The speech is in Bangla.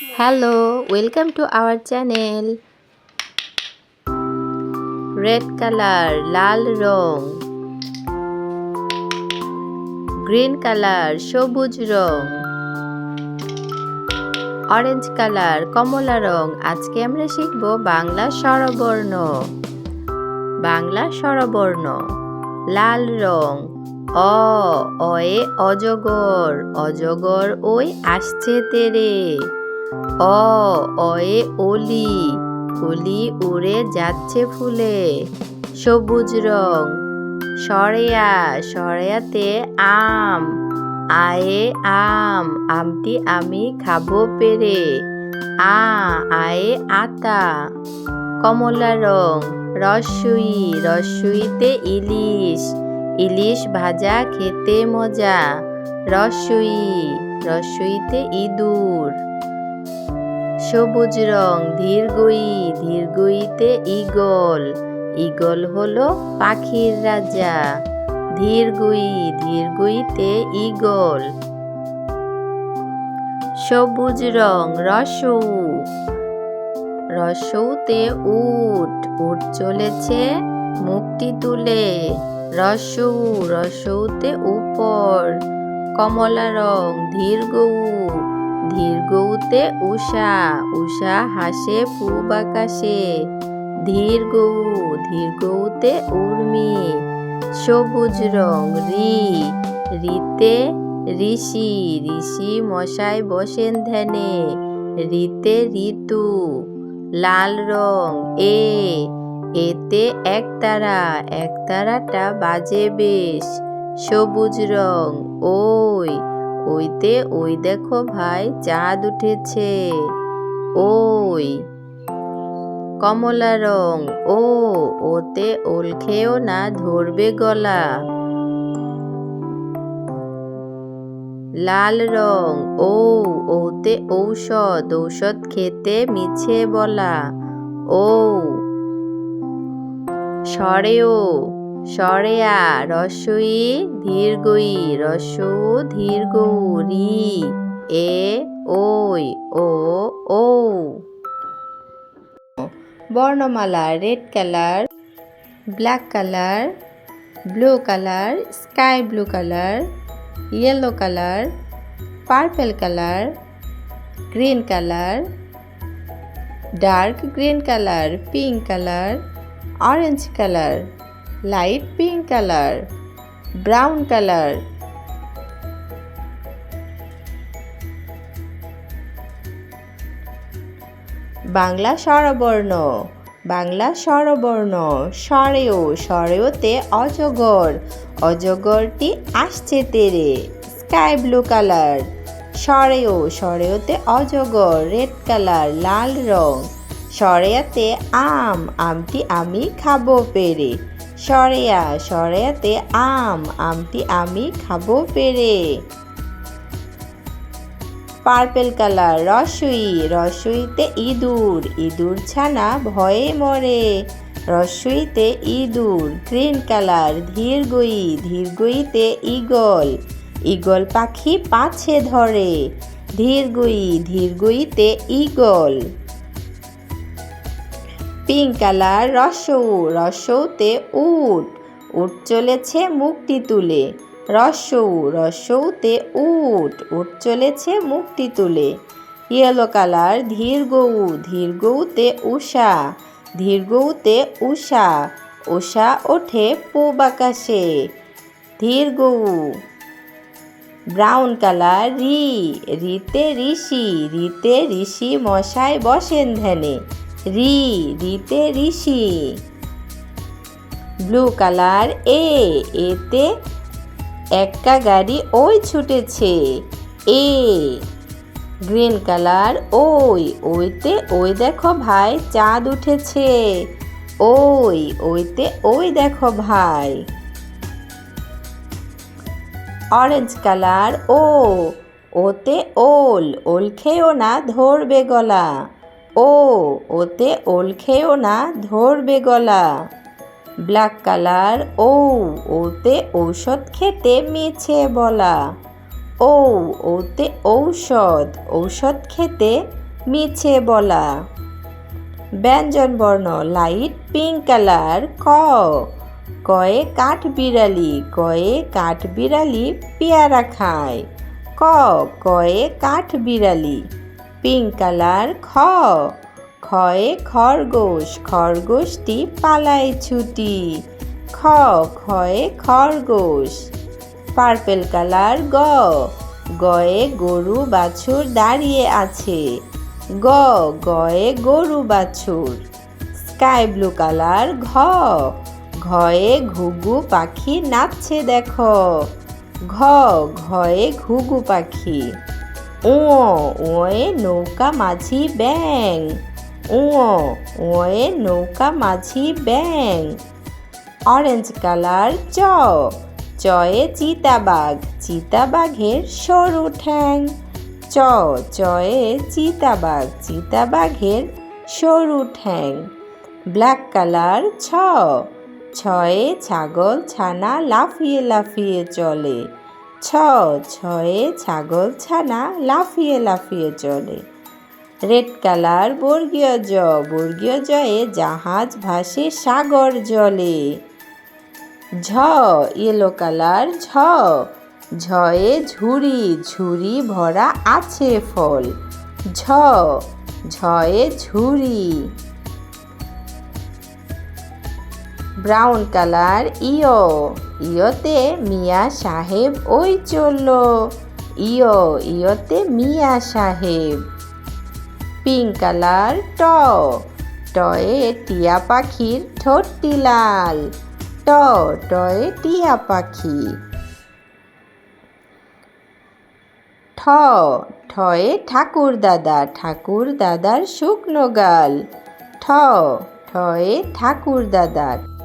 Hello welcome to our channel red colour লাল রং. গ্রিন কালার সবুজ রং. অরেঞ্জ কালার কমলা রং। আজকে আমরা শিখব বাংলা স্বরবর্ণ। বাংলা স্বরবর্ণ, লাল রং। অ অয়ে অজগর। অজগর ওই আসছে তেরে। অ, অয়ে অলি অলি উড়ে যাচ্ছে ফুলে। সবুজ রং, সরেয়া, সরেয়াতে আম। আয়ে আম, আমটি আমি খাব পেরে। আ, আয়ে আতা, কমলা রং, রসুই, রসুইতে ইলিশ। ইলিশ ভাজা, খেতে মজা। রসুই, রসুইতে ইঁদুর। সবুজ রং ধীরগই ধীরগইতে ইগল ইগল হলো পাখির রাজা। ধীরগুই ধীরগুইতে ইগল সবুজ রং, রসু। রসৌতে উট। উট চলেছে মুখটি তুলে। রসৌ, রসৌতে উপর। কমলা রং ধীরগৌ ধীরগৌতে উষা উষা হাসে পূব আকাশে ধীরগৌ ধীরগৌতে উর্মি, সবুজ রং রি, রিতে ঋষি ঋষি মশাই বসেন ধ্যানে। রিতে ঋতু, লাল রং, এ, এতে একতারা একতারাটা বাজে বেশ। সবুজ রং, ওই ওইতে ওই দেখো ভাই চাঁদ উঠেছে। ওই। কমলা রং। ও, ওতে ওল খেও না ধরবে গলা। লাল রং। ও, ওতে ঔষধ। ঔষধ খেতে মিছে বলা। ও। সরেও। সরেয়া রসই ধীরগই রসৌ ধীরগৌ রি এ, ওই, ও ও বর্ণমালা red colour, black colour, blue colour, sky blue colour, yellow colour, purple colour, green colour, dark green colour, pink colour, orange colour. Light pink colour, brown colour. Bangla স্বরবর্ণ বাংলা স্বরবর্ণ, স্বরেও স্বরেওতে অজগর, অজগরটি আসছে তেরে, স্কাই ব্লু কালার। স্বরেও স্বরেওতে অজগর, রেড কালার, লাল রং। সরেয়াতে আম, আমটি আমি খাব পেরে। সরেয়া, সরেয়াতে আম, আমটি আমি খাব পেরে। পার্পেল কালার, রসুই, রসুইতে ইঁদুর ইঁদুর ছানা ভয়ে মরে। রসুইতে ইঁদুর, গ্রিন কালার, ধীরগই, ধীরগইতে ইগল ইগল পাখি পাছে ধরে, ধীরগই, ধীরগইতে ইগল পিঙ্ক কালার রসৌ, রসৌতে উট উট চলেছে মুখটি তুলে। রসৌ, রসৌতে উট উট চলেছে মুখটি তুলে। ইয়েলো কালার ধীর গৌ ধীর গৌতে উষা, ধীর গৌতে উষা উষা ওঠে পূব আকাশে। ধীর গৌ ব্রাউন কালার রি, রিতে ঋষি রিতে ঋষি মশায় বসেন ধ্যানে। রি, রিতে ঋষি। ব্লু কালার এ, এতে একটা গাড়ি ওই ছুটেছে। এ, গ্রিন কালার ওই, ওইতে ওই দেখো ভাই চাঁদ উঠেছে। ওই, ওইতে ওই দেখো ভাই। অরেঞ্জ কালার ও, ওতে ওল ওল খেয়েও না ধরবে গলা। ও, ওতে ওল খেয়েও না, ধরবে গলা। ব্ল্যাক কালার, ও, ওতে ঔষধ খেতে মিছে বলা। ও, ওতে ঔষধ ঔষধ খেতে মিছে বলা। ব্যঞ্জন বর্ণ, লাইট পিঙ্ক কালার, ক। কয়ে কাঠ বিড়ালি, কয়ে কাঠ বিড়ালি পেয়ারা খায়। ক, কয়ে কাঠ বিড়ালি। পিঙ্ক কালার খ। খয়ে খরগোশ, খরগোশটি পালায় ছুটি। খ, খয়ে খরগোশ, পার্পেল কালার গ। গয়ে গরু বাছুর দাঁড়িয়ে আছে। গ, গয়ে গরু বাছুর, স্কাই ব্লু কালার ঘ। ঘয়ে ঘুঘু পাখি নাচছে দেখো। ঘ, ঘয়ে ঘুঘু পাখি ও, ওয়ে নৌকা মাঝি ব্যাং। ও, ওয়ে নৌকা মাঝি ব্যাং। অরেঞ্জ কালার চ। চয়ে চিতাবাঘ, চিতাবাঘের সরু ঠ্যাং। চ, চয়ে চিতাবাঘ, চিতাবাঘের সরু ঠ্যাং। ব্ল্যাক কালার ছ। ছয়ে ছাগল ছানা লাফিয়ে লাফিয়ে চলে। ছ, ছয়ে ছাগল ছানা লাফিয়ে লাফিয়ে চলে। রেড কালার বর্গীয় জ, বর্গীয় জয়ে জাহাজ ভাসে সাগর জলে। ঝ, ইয়েলো কালার ঝ, ঝয়ে ঝুড়ি ঝুড়ি ভরা আছে ফল। ঝ, ঝয়ে ঝুড়ি। ব্রাউন কালার ইয়। ইয়তে মিয়া সাহেব ওই চলল। ইয়, ইয়তে মিয়া সাহেব। পিঙ্ক কালার ট। টয়ে টিয়া পাখির ঠোঁটটি লাল ট, টয়ে টিয়া পাখি। ঠ, ঠয়ে ঠাকুর দাদা, ঠাকুর দাদার শুকনো গাল। ঠ, ঠয়ে ঠাকুর দাদা